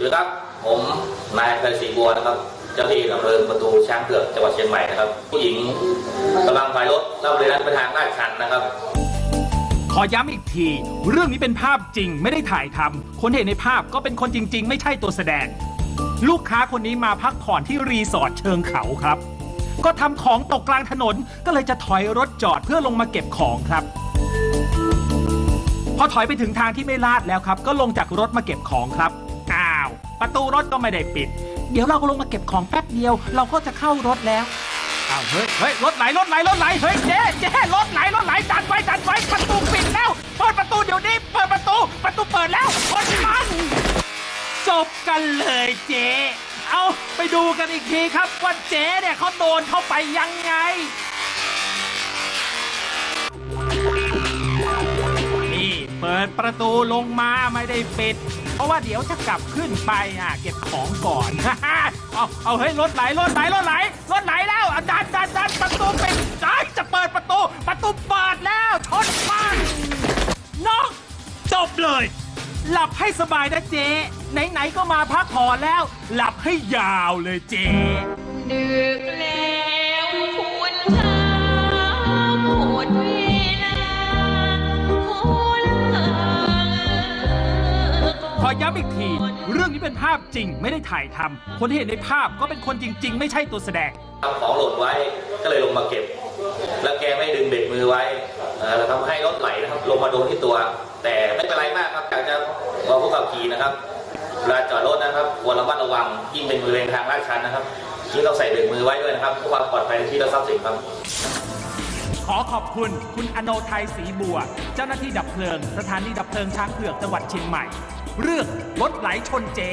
หรือครับผมนายไพศรีบัวนะครับ เจ้าที่อำเภอประตูช้างเผือกจังหวัดเชียงใหม่นะครับ ผู้หญิงกำลังถอยรถแล้วบริเวณนั้นเป็นทางลาดชันนะครับ ขอย้ำอีกที เรื่องนี้เป็นภาพจริงไม่ได้ถ่ายทำคนเห็นในภาพก็เป็นคนจริง ๆ ไม่ใช่ตัวแสดง ลูกค้าคนนี้มาพักผ่อนที่รีสอร์ทเชิงเขาครับ ก็ทำของตกกลางถนนก็เลยจะถอยรถจอดเพื่อลงมาเก็บของครับพอถอยไปถึงทางที่ไม่ลาดแล้วครับ ก็ลงจากรถมาเก็บของครับ ประตูรถก็ไม่ได้ปิด เดี๋ยวเราก็ลงมาเก็บของแป๊บเดียว เราก็จะเข้ารถแล้วอ้าวเฮ้ยเฮ้ยรถไหลรถไหลรถไหลเฮ้ยเจ๊เจ๊รถไหลรถไหลดันไว้ดันไว้ประตูปิดแล้วเปิดประตูเดี๋ยวนี้เปิดประตู ประตูเปิดแล้วคนมันจบกันเลยเจ๊เอาไปดูกันอีกทีครับว่าเจ๊เนี่ยเขาโดนเข้าไปยังไงนี่เปิดประตูลงมาไม่ได้ปิดเพ ราะว่าเดี๋ยวจะกลับขึ้นไปอะเก็บของก่อน เอาเอาเฮ้ยรถไหลรถไหลรถไหลรถไหลแล้วอะดันดันดันประตูปิดไอ้จะเปิดประตู ประตูเปิดแล้วชนปังนอกจบเลย หลับให้สบายนะเจ๊ไหนๆก็มาพักผ่อนแล้ว หลับให้ยาวเลยเจ๊ ขอย้ำอีกที เรื่องนี้เป็นภาพจริงไม่ได้ถ่ายทำคนที่เห็นในภาพก็เป็นคนจริง ๆ ไม่ใช่ตัวแสดงทำของหล่นไว้ก็เลยลงมาเก็บ แล้วแกไม่ดึงเบรกมือไว้เอ่อแล้วทำให้รถไหลนะครับลงมาโดนที่ตัว แต่ไม่เป็นไรมากครับอยากจะบอกผู้ขับขี่นะครับเวลาจอดรถนะครับควรระมัดระวังยิ่งเป็นบริเวณทางลาดชันนะครับยิ่งต้องใส่เบรกมือไว้ด้วยนะครับเพื่อความปลอดภัยในที่และทรัพย์สินครับ อขอบคุณคุณอโนไทยศรีบัว เจ้าหน้าที่ดับเพลิง สถานีดับเพลิงช้างเผือกจังหวัดเชียงใหม่ เรื่องรถไหลชนเจ๊